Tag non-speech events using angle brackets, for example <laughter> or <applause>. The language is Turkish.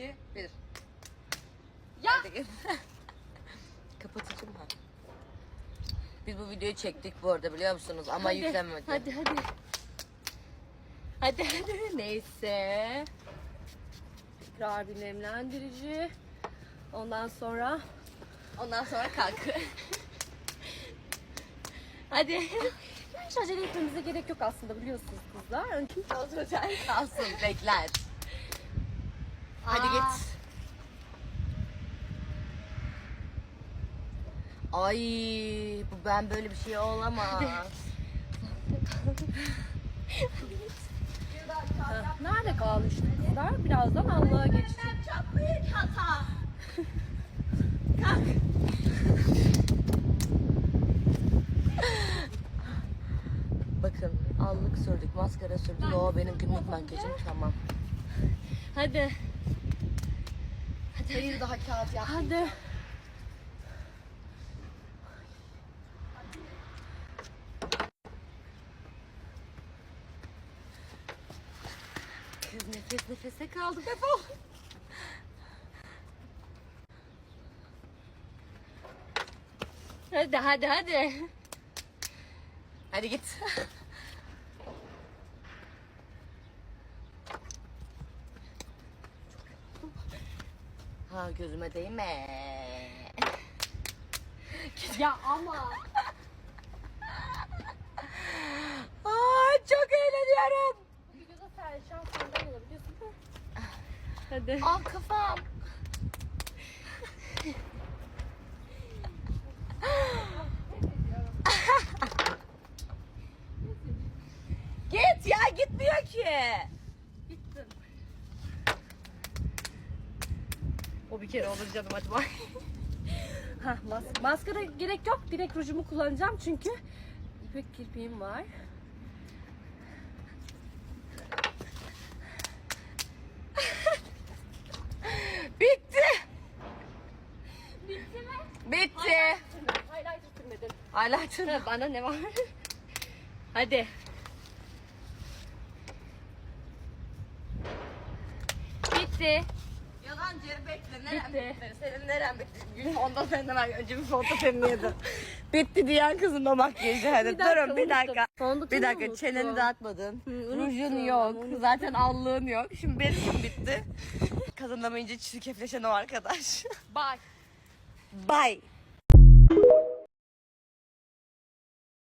2, 1. Ya! <laughs> Kapatıcım ben. Biz bu videoyu çektik bu arada biliyor musunuz? Ama Hadi, yüklenmedi. Hadi hadi. Hadi hadi. Neyse. Tekrar bir nemlendirici. Ondan sonra Ondan sonra kalk. <laughs> hadi. Hiç acele etmemize gerek yok aslında biliyorsunuz kızlar. Önce Oturacağız kalsın bekler. Hadi Aa. git. Ay bu ben böyle bir şey olamaz. Nerede kalmıştı kızlar? Birazdan Allah'a geçeceğiz. Çok büyük hata. Bakın allık sürdük, maskara sürdük. O benim günlük makyajım tamam. Hadi. Hayır daha kağıt yap. Hadi. Kız nefes nefese kaldı defol. Hadi hadi hadi. Hadi git. Ha gözüme değme. Ya ama. Aa çok eğleniyorum. Videoda sen şans senden olabiliyorsun. Hadi. Ah kafam. Git ya gitmiyor ki. Bir kere olur canım hadi bak. <laughs> Hah, mas- maskara gerek yok. Direkt rujumu kullanacağım çünkü ipek kirpiğim var. <laughs> Bitti. Bitti mi? Bitti. Highlighter sürmedin. Highlighter. Ha, bana ne var? <laughs> Hadi. Bitti. Yalancı bekle. Neren Bitti. Senin neren bitti? Gün ondan senden önce bir foto seni yedim. <laughs> bitti diyen kızın o makyajı. Hadi durun bir dakika. Fondöteni Bir dakika unuttum. çeneni dağıtmadın. Rujun yok. Zaten allığın yok. Şimdi benim bitti. Kazanamayınca çirkefleşen o arkadaş. Bye. Bye.